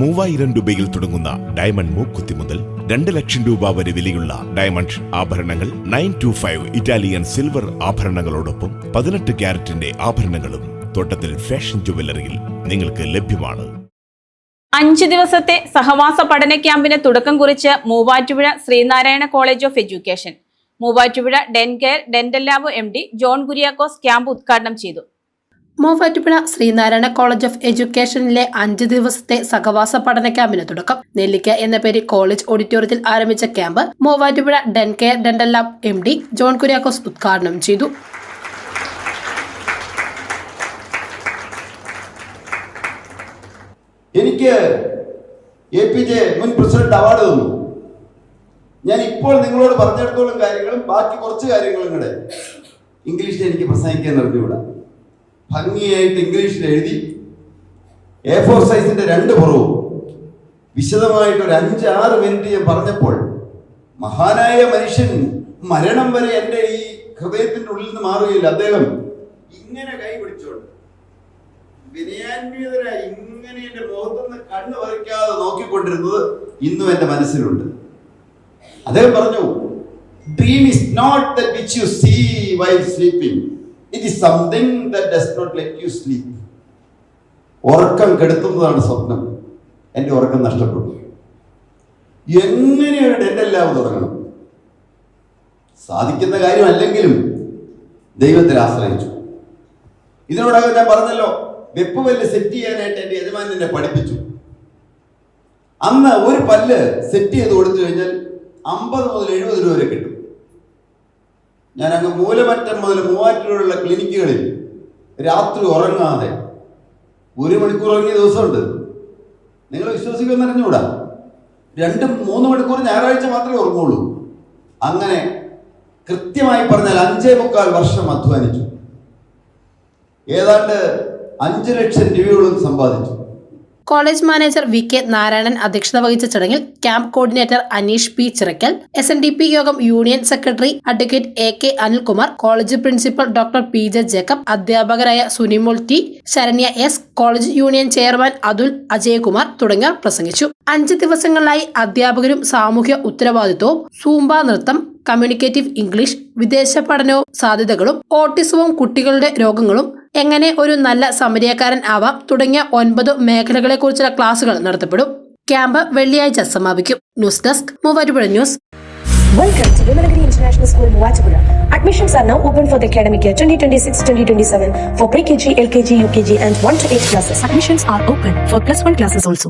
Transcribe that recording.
മൂവായിരം രൂപയിൽ തുടങ്ങുന്ന ഡയമണ്ട് മൂക്കുത്തി മുതൽ രണ്ട് ലക്ഷം രൂപ വരെ വിലയുള്ള ഡയമണ്ട് ആഭരണങ്ങൾ nine two five Italian silver ആഭരണങ്ങളോടൊപ്പം പതിനെട്ട് ക്യാരറ്റിന്റെ ആഭരണങ്ങളും തോട്ടത്തിൽ ഫാഷൻ ജുവല്ലറിയിൽ നിങ്ങൾക്ക് ലഭ്യമാണ്. അഞ്ചു ദിവസത്തെ സഹവാസ പഠന ക്യാമ്പിന് തുടക്കം കുറിച്ച് Muvattupuzha Sreenarayana college of education. Muvattupuzha den care dental lab M D John Kuriakose camp ഉദ്ഘാടനം ചെയ്തു. മൂവാറ്റുപുഴ ശ്രീനാരായണ കോളേജ് ഓഫ് എഡ്യൂക്കേഷനിലെ അഞ്ച് ദിവസത്തെ സഹവാസ പഠന ക്യാമ്പിന് തുടക്കം. നെല്ലിക്ക എന്ന പേരിൽ കോളേജ് ഓഡിറ്റോറിയത്തിൽ ആരംഭിച്ച camp Muvattupuzha den care dental lab M D John Kuriakose ഉദ്ഘാടനം ചെയ്തു. എനിക്ക് എ പി ജെ മുൻ പ്രസിഡന്റ് അവാർഡ് തന്നു. ഞാൻ ഇപ്പോൾ നിങ്ങളോട് പറഞ്ഞിടത്തോളം കാര്യങ്ങളും ബാക്കി കുറച്ച് കാര്യങ്ങളും കൂടെ ഇംഗ്ലീഷിൽ എനിക്ക് പ്രസംഗിക്കാൻ നിർത്തിവിടാം ഭംഗിയായിട്ട് ഇംഗ്ലീഷിൽ എഴുതി. എ ഫോർ സൈസിന്റെ രണ്ട് പുറവും. വിശദമായിട്ട് ഒരു അഞ്ച് ആറ് മിനിറ്റ് ഞാൻ പറഞ്ഞപ്പോൾ മഹാനായ മനുഷ്യൻ മരണം വരെ എന്റെ ഈ ഹൃദയത്തിന്റെ ഉള്ളിൽ നിന്ന് മാറുകയില്ല. അദ്ദേഹം ഇങ്ങനെ കൈ പിടിച്ചോണ്ട് വിനയാന്വിതരായി ഇങ്ങനെ എന്റെ മുഖത്തുനിന്ന് കണ്ണ് വരയ്ക്കാതെ നോക്കിക്കൊണ്ടിരുന്നത് ഇന്നും എന്റെ മനസ്സിലുണ്ട്. അദ്ദേഹം പറഞ്ഞു dream is not that which you see while sleeping it is something that let you sleep ഉറക്കം കെടുത്തുന്നതാണ് സ്വപ്നം. എന്റെ ഉറക്കം നഷ്ടപ്പെട്ടു. എങ്ങനെയാണ് എന്റെ എല്ലാവരും തുടങ്ങണം സാധിക്കുന്ന കാര്യമല്ലെങ്കിലും ദൈവത്തിൽ ആശ്രയിച്ചു. ഇതിനോടകം ഞാൻ പറഞ്ഞല്ലോ വെപ്പ് പല്ല് സെറ്റ് ചെയ്യാനായിട്ട് എന്റെ യജമാൻ എന്നെ പഠിപ്പിച്ചു. അന്ന് ഒരു പല്ല് സെറ്റ് ചെയ്ത് കൊടുത്തു കഴിഞ്ഞാൽ അമ്പത് മുതൽ എഴുപത് രൂപ വരെ കിട്ടും. ഞാൻ അങ്ങ് മൂലമറ്റം മുതൽ മൂവാറ്റുപുഴയുള്ള ക്ലിനിക്കുകളിൽ രാത്രി ഉറങ്ങാതെ ഒരു മണിക്കൂർ ഉറങ്ങിയ ദിവസമുണ്ട്. നിങ്ങൾ വിശ്വസിക്കുമെന്ന് അറിഞ്ഞുകൂടാ? രണ്ടും മൂന്ന് മണിക്കൂർ ഞായറാഴ്ച മാത്രമേ ഉറങ്ങുള്ളൂ. അങ്ങനെ കൃത്യമായി പറഞ്ഞാൽ അഞ്ചേ മുക്കാൽ വർഷം അധ്വാനിച്ചു. ഏതാണ്ട് അഞ്ച് ലക്ഷം രൂപയോളം സമ്പാദിച്ചു. College manager V K Narayanan അധ്യക്ഷത വഹിച്ച ചടങ്ങിൽ camp coordinator Aneesh P Chirakkal S N D P Yogam union secretary advocate A K Anilkumar college principal doctor P J Jacob അധ്യാപകരായ Sunimol T Saranya S college union chairman Athul Ajayakumar തുടങ്ങിയവർ പ്രസംഗിച്ചു. അഞ്ച് ദിവസങ്ങളിലായി അധ്യാപകരും സാമൂഹ്യ ഉത്തരവാദിത്വവും Zumba നൃത്തം communicative English വിദേശ പഠനവും സാധ്യതകളും ഓട്ടിസവും കുട്ടികളുടെ രോഗങ്ങളും എങ്ങനെ ഒരു നല്ല സമരിയക്കാരൻ ആവാം തുടങ്ങിയ ഒൻപത് മേഖലകളെക്കുറിച്ചുള്ള ക്ലാസുകൾ നടത്തപ്പെടും ക്യാമ്പ് വെള്ളിയാഴ്ച സമാപിക്കും news desk Muvattupuzha news Welcome to Vimalagiri International School, Muachapura. Admissions are now open for the academic year 2026-2027 for pre-KG, LKG, UKG and 1 to 8 classes. Admissions are open for plus one classes also.